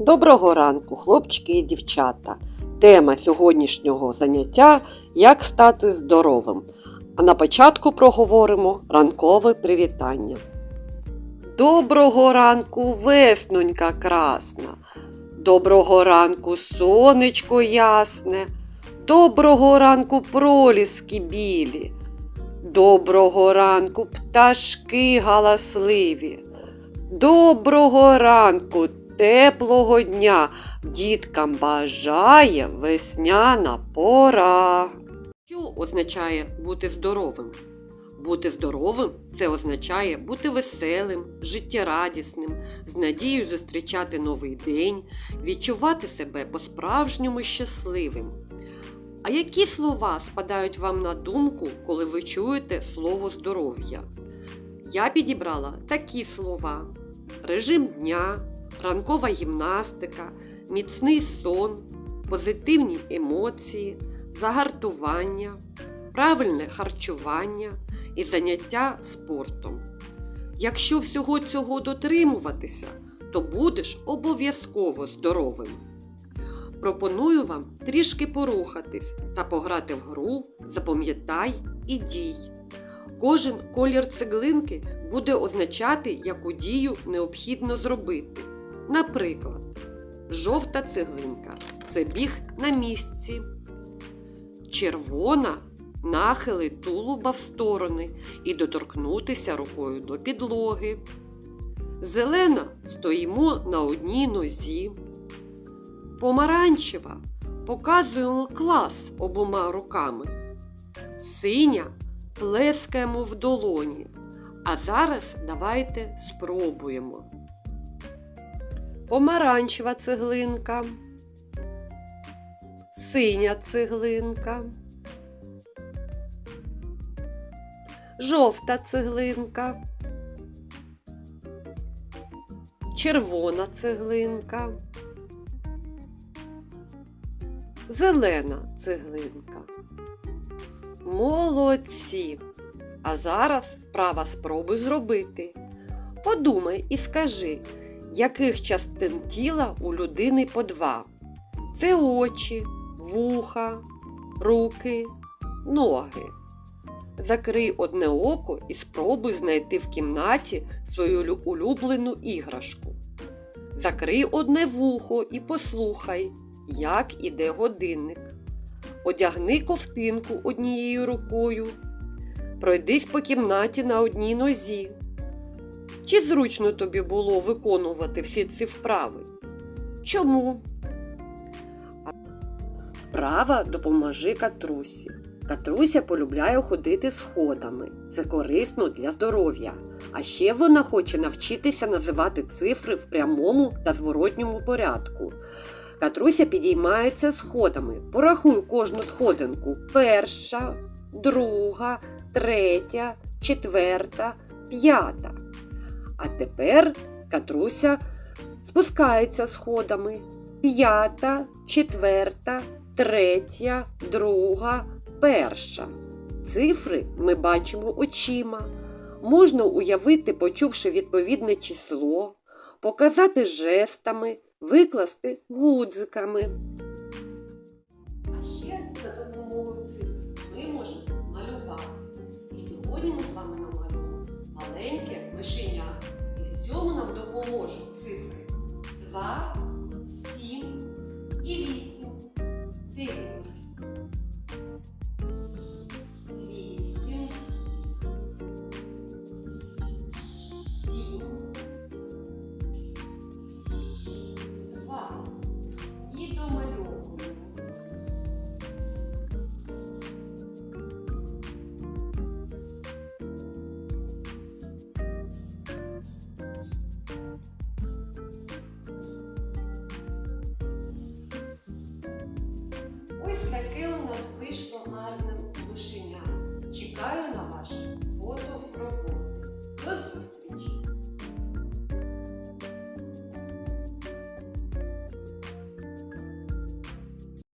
Доброго ранку, хлопчики і дівчата. Тема сьогоднішнього заняття як стати здоровим. А на початку проговоримо ранкове привітання. Доброго ранку, веснонька красна. Доброго ранку, сонечко ясне. Доброго ранку, проліски білі. Доброго ранку, пташки галасливі. Доброго ранку, теплого дня діткам бажає весняна пора. Що означає бути здоровим? Бути здоровим це означає бути веселим, життєрадісним, з надією зустрічати новий день, відчувати себе по-справжньому щасливим. А які слова спадають вам на думку, коли ви чуєте слово здоров'я? Я підібрала такі слова: режим дня, ранкова гімнастика, міцний сон, позитивні емоції, загартування, правильне харчування і заняття спортом. Якщо всього цього дотримуватися, то будеш обов'язково здоровим. Пропоную вам трішки порухатись та пограти в гру Запам'ятай і дій. Кожен колір цеглинки буде означати, яку дію необхідно зробити. Наприклад, жовта цеглинка це біг на місці, червона нахили тулуба в сторони і доторкнутися рукою до підлоги. Зелена стоїмо на одній нозі. Помаранчева показуємо клас обома руками. Синя плескаємо в долоні. А зараз давайте спробуємо. Помаранчева цеглинка, синя цеглинка, жовта цеглинка, червона цеглинка, зелена цеглинка. Молодці! А зараз вправа спробуй зробити. Подумай і скажи, яких частин тіла у людини по два. Це очі, вуха, руки, ноги. Закрий одне око і спробуй знайти в кімнаті свою улюблену іграшку. Закрий одне вухо і послухай, як іде годинник. Одягни ковтинку однією рукою. Пройдись по кімнаті на одній нозі. Чи зручно тобі було виконувати всі ці вправи? Чому? Вправа допоможи катрусі. Катруся полюбляє ходити сходами. Це корисно для здоров'я. А ще вона хоче навчитися називати цифри в прямому та зворотньому порядку. Катруся підіймається сходами. Порахуй кожну сходинку. Перша, друга, третя, четверта, п'ята. А тепер Катруся спускається сходами. П'ята, четверта, третя, друга, перша. Цифри ми бачимо очима. Можна уявити, почувши відповідне число, показати жестами, викласти гудзиками. А ще за допомогою цифр ми можемо малювати. І сьогодні ми з вами намалюємо маленьке мишеня. vacilo, ilícito, Deus. Ось таке у нас вийшло гарне мишеня. Чекаю на ваше